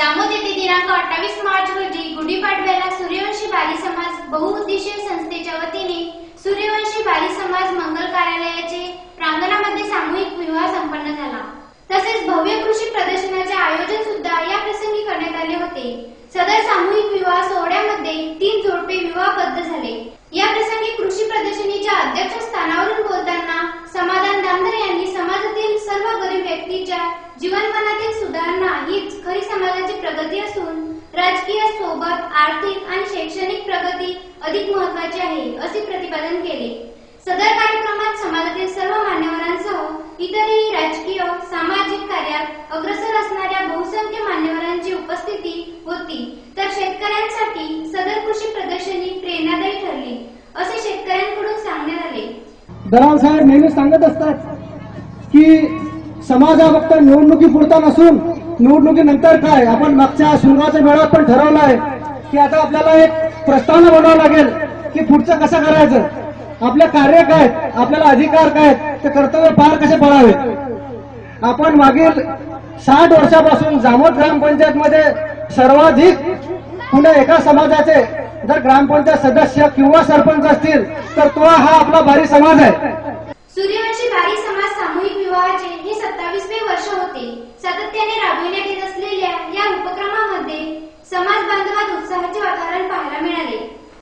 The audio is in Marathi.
जामोद येथे दिनांक अठ्ठावीस मार्च रोजी गुढीपाडव्याला सूर्यवंशी बाली समाज बहुउद्देशीय संस्थेच्या वतीने सूर्यवंशी बाली समाज मंगल कार्यालयाचे प्रांगणामध्ये सामूहिक विवाह संपन्न झाला. तसेच भव्य कृषी प्रदर्शनाचे आयोजन सुद्धा या प्रसंगी करण्यात आले होते. सदर सामूहिक विवाह सोहळ्यामध्ये तीन जोडपे विवाहबद्ध झाले. या प्रसंगी कृषी प्रदर्शनीच्या अध्यक्ष स्थानावरून बोलताना समाधान दामधर यांनी समाजातील सर्व गरीब व्यक्तीच्या जीवनमानातील सुधारणा हीच खरी समाजाची प्रगती असून राजकीय सोबत आर्थिक आणि शैक्षणिक प्रगती अधिक महत्वाची आहे असे प्रतिपादन केले. सदर कार्यक्रमात समाजातील सर्व मान्यवरांसह इतरही राजकीय सामाजिक कार्यात अग्रसर असणाऱ्या बहुसंख्य मान्यवरांची उपस्थिती होती तर शेतकऱ्यांसाठी सदर कृषी प्रदर्शनी प्रेरणादायी ठरली असे शेतकऱ्यांकडून सांगण्यात आले. दलाल साहेब नेहमी सांगत असतात की समाजाबद्दल निवडणुकी पुरता नसून निवडणुकीनंतर काय? आपण मागच्या सुरुवाच्या मेळाव्यात पण ठरवलं आहे की आता आपल्याला एक प्रस्तावना बनवावं लागेल की पुढचं कसं करायचं? आपले कार्य काय आहेत, आपल्याला अधिकार काय आहेत, ते कर्तव्य पार कसे पडावे? आपण मागील साठ वर्षापासून जामोद ग्रामपंचायत मध्ये सर्वाधिक पुणे एका समाजाचे जर ग्रामपंचायत सदस्य किंवा सरपंच असतील तर तो हा आपला भारी समाज आहे. वर्ष होते सातत्याने राबविण्यात येत असलेले